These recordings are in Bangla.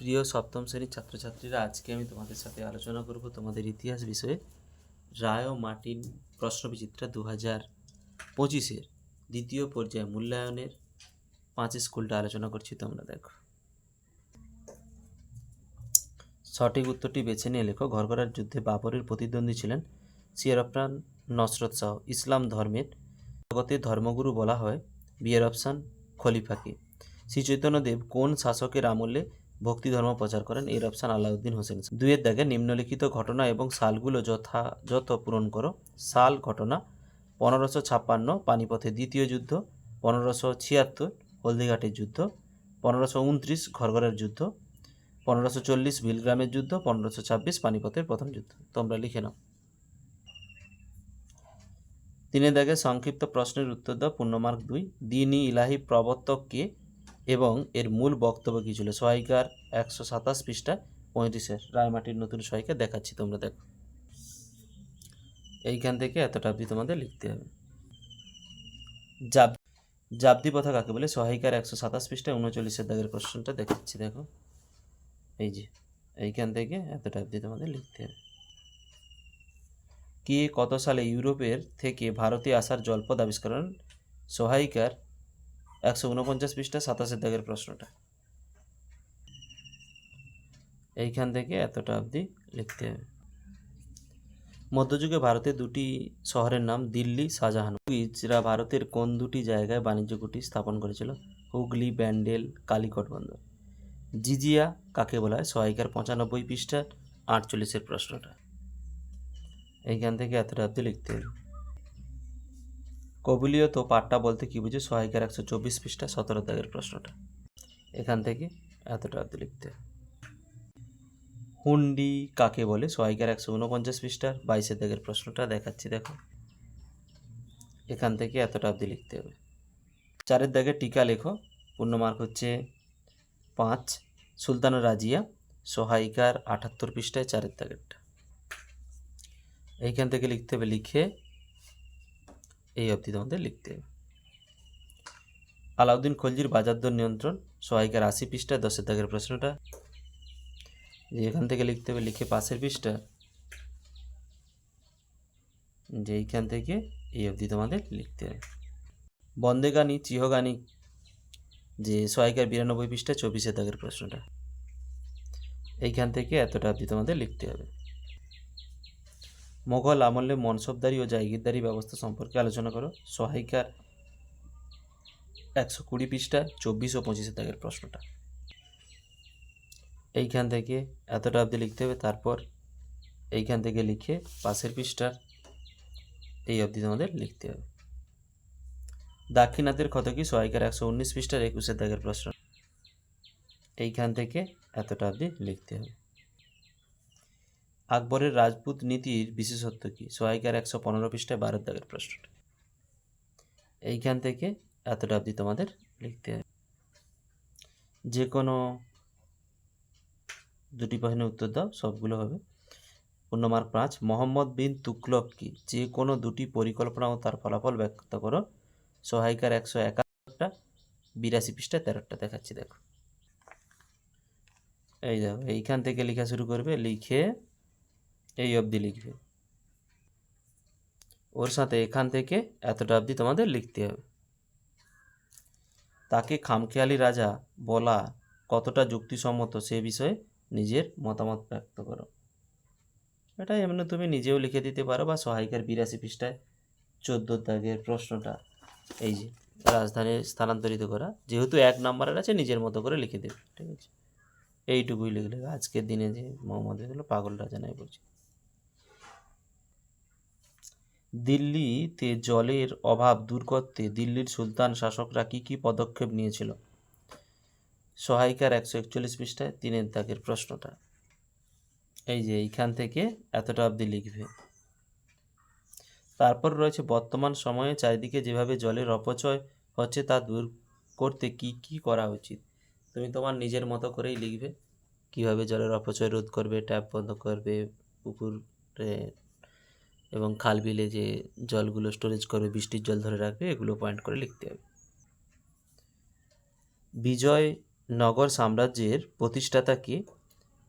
প্রিয় সপ্তম শ্রেণির ছাত্রছাত্রীরা, আজকে আমি তোমাদের সাথে আলোচনা করব তোমাদের ইতিহাস বিষয়ে রায় ও মার্টিন প্রশ্নবিচিত্রা দু হাজার পঁচিশের দ্বিতীয় পর্যায়ে মূল্যায়নের পাঁচ স্কুলটা আলোচনা করছি তোমরা দেখো। সঠিক উত্তরটি বেছে নিয়ে লেখো। ঘরঘরার যুদ্ধে বাবরের প্রতিদ্বন্দ্বী ছিলেন সিয়ারফরান নসরত শাহ। ইসলাম ধর্মের জগতের ধর্মগুরু বলা হয় বিয়ের অপশান খলিফাকে। শ্রী চৈতন্যদেব কোন শাসকের আমলে ভক্তি ধর্ম প্রচার করেন এর অপশান আলাউদ্দিন হোসেন। শাহ। দুইয়ের দাগে নিম্নলিখিত ঘটনা এবং সালগুলো যথাযথ পূরণ করো। সাল ঘটনা, পনেরোশো ছাপ্পান্ন পানিপথের দ্বিতীয় যুদ্ধ, পনেরোশো ছিয়াত্তর হলদিঘাটের যুদ্ধ, পনেরোশো উনত্রিশ ঘরঘরের যুদ্ধ, পনেরোশো চল্লিশ বিলগ্রামের যুদ্ধ, পনেরোশো ছাব্বিশ পানিপথের প্রথম যুদ্ধ। তোমরা লিখে নাও। তিনের দাগে সংক্ষিপ্ত প্রশ্নের উত্তর দাও। পূর্ণমার্ক দুই। দিনই ইলাহি প্রবর্তক কে? এবং এর মূল বক্তব্য কী ছিল? সহায়িকার একশো সাতাশ পৃষ্ঠা পঁয়ত্রিশের রায়মাটির নতুন সহায়িকা দেখাচ্ছি, তোমরা দেখো। এইখান থেকে এতটা অবধি তোমাদের লিখতে হবে। জাব জাবদি প্রথা কাকে বলে? সহায়িকার একশো সাতাশ পৃষ্ঠা উনচল্লিশের দাগের প্রশ্নটা দেখাচ্ছি, দেখো। এই যে, এইখান থেকে এতটা অবধি তোমাদের লিখতে হবে। কে কত সালে ইউরোপের থেকে ভারতে আসার জলপথ আবিষ্কার সহায়িকার একশো উনপঞ্চাশ পৃষ্ঠা সাতাশের দাগের প্রশ্নটা। এইখান থেকে এতটা অবধি লিখতে হবে। মধ্যযুগে ভারতের দুটি শহরের নাম দিল্লি, শাহজাহান। ইজরা ভারতের কোন দুটি জায়গায় বাণিজ্য কুটি স্থাপন করেছিল? হুগলি, ব্যান্ডেল, কালিকট বন্দর। জিজিয়া কাকে বলা হয়? সহায়িকার পঁচানব্বই পৃষ্ঠার আটচল্লিশের প্রশ্নটা। এইখান থেকে এতটা অবধি লিখতে হবে। কবুলীয় তো পাঠটা বলতে কী বুঝে সহায়িকার একশো চব্বিশ পৃষ্ঠা সতেরো দাগের প্রশ্নটা। এখান থেকে এতটা অবধি লিখতে। হুন্ডি কাকে বলে? সহায়িকার একশো উনপঞ্চাশ পৃষ্ঠার বাইশের দাগের প্রশ্নটা দেখাচ্ছি, দেখো। এখান থেকে এতটা অবধি লিখতে হবে। চারের দাগে টিকা লেখো। পূর্ণ মার্ক হচ্ছে পাঁচ। সুলতানা রাজিয়া সহায়িকার আটাত্তর পৃষ্ঠায় চারের দাগেরটা। এইখান থেকে লিখতে হবে লিখে এই অবধি তোমাদের লিখতে হবে। আলাউদ্দিন খলজির বাজার দর নিয়ন্ত্রণ, সহায়িকার আশি পৃষ্ঠা, দশের দাগের প্রশ্নটা। যে এখান থেকে লিখতে হবে, লিখে পাশের পৃষ্ঠা। যে এইখান থেকে এই অবধি তোমাদের লিখতে হবে। বন্দেগানি চিহগানি যে সহায়িকার বিরানব্বই পৃষ্ঠা, চব্বিশের দাগের প্রশ্নটা। এইখান থেকে এতটা অবধি তোমাদের লিখতে হবে। মোগল আমলে মনসবদারি ও জায়গিরদারি ব্যবস্থা সম্পর্কে আলোচনা করো। সহায়িকার একশো কুড়ি পৃষ্ঠা, চব্বিশ ও পঁচিশের দাগের প্রশ্নটা। এইখান থেকে এতটা অবধি লিখতে হবে, তারপর এইখান থেকে লিখে পাশের পৃষ্ঠার এই অবধি তোমাদের লিখতে হবে। দাক্ষিণাতের ক্ষত কি? সহায়িকার একশো উনিশ পৃষ্ঠার একুশের দাগের প্রশ্ন। এইখান থেকে এতটা অবধি লিখতে হবে। আকবরের রাজপুত নীতির বিশেষত্ব কি? সহায়িকার একশো পনেরো পৃষ্ঠায় বারোর দাগের প্রশ্নটা। এইখান থেকে এতটা অবধি তোমাদের লিখতে হবে। যে কোনো দুটি প্রশ্নের উত্তর দাও, সবগুলো হবে। পূর্ণ মার্ক পাঁচ, মোহাম্মদ বিন তুকলক কি? যে কোনো দুটি পরিকল্পনা ও তার ফলাফল ব্যক্ত করো। সহায়িকার একশো একাত্তরটা, বিরাশি পৃষ্ঠা তেরোটা দেখাচ্ছি, দেখো। এই দেখো, এইখান থেকে লেখা শুরু করবে, লিখে এই অবধি লিখবে। ওর সাথে এখান থেকে এতটা অবধি তোমাদের লিখতে হবে। তাকে খামখেয়ালি রাজা বলা কতটা যুক্তিসম্মত সে বিষয়ে নিজের মতামত ব্যক্ত করো। এটা এমনি তুমি নিজেও লিখে দিতে পারো বা সহায়িকার বিরাশি পৃষ্ঠায় চোদ্দ দাগের প্রশ্নটা। এই যে, রাজধানী স্থানান্তরিত করা। যেহেতু এক নাম্বারের আছে, নিজের মতো করে লিখে দেবে। ঠিক আছে? এইটুকুই লিখলে আজকের দিনে যে মোহাম্মদ পাগল রাজা নাই বলছি। দিল্লিতে জলের অভাব দূর করতে দিল্লির সুলতান শাসকরা কী কী পদক্ষেপ নিয়েছিল? সহায়িকার একশো একচল্লিশ পৃষ্ঠায় তিনের দাগের প্রশ্নটা। এই যে এইখান থেকে এতটা অবধি লিখবে। তারপর রয়েছে বর্তমান সময়ে চারিদিকে যেভাবে জলের অপচয় হচ্ছে তা দূর করতে কি কি করা উচিত? তুমি তোমার নিজের মতো করেই লিখবে। কীভাবে জলের অপচয় রোধ করবে, ট্যাপ বন্ধ করবে, পুকুরে এবং খাল বিলে যে জলগুলো স্টোরেজ করবে বৃষ্টির জল ধরে রাখবে, এগুলো পয়েন্ট করে লিখতে হবে। বিজয় নগর সাম্রাজ্যের প্রতিষ্ঠাতা কে?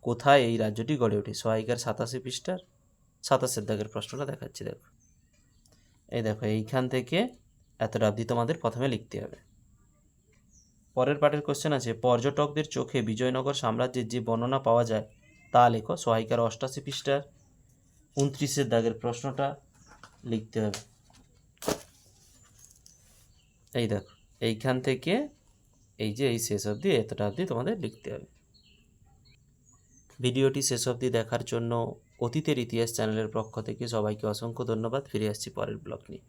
কোথায় এই রাজ্যটি গড়ে ওঠে? সহায়িকার সাতাশি পৃষ্ঠার সাতাশের দাগের প্রশ্নটা দেখাচ্ছি, দেখো। এই দেখো, এইখান থেকে এতটা অবধি তোমাদের প্রথমে লিখতে হবে। পরের পাটের কোশ্চেন আছে, পর্যটকদের চোখে বিজয়নগর সাম্রাজ্যের যে বর্ণনা পাওয়া যায়, তা লেখো। সহায়িকার অষ্টাশি পৃষ্ঠার উনত্রিশের দাগের প্রশ্নটা লিখতে হবে। এই দেখো, এইখান থেকে এই যে এই শেষ অবধি, এতটা অবধি তোমাদের লিখতে হবে। ভিডিওটি শেষ অবধি দেখার জন্য অতীতের ইতিহাস চ্যানেলের পক্ষ থেকে সবাইকে অসংখ্য ধন্যবাদ। ফিরে আসছি পরের ব্লগ নিয়ে।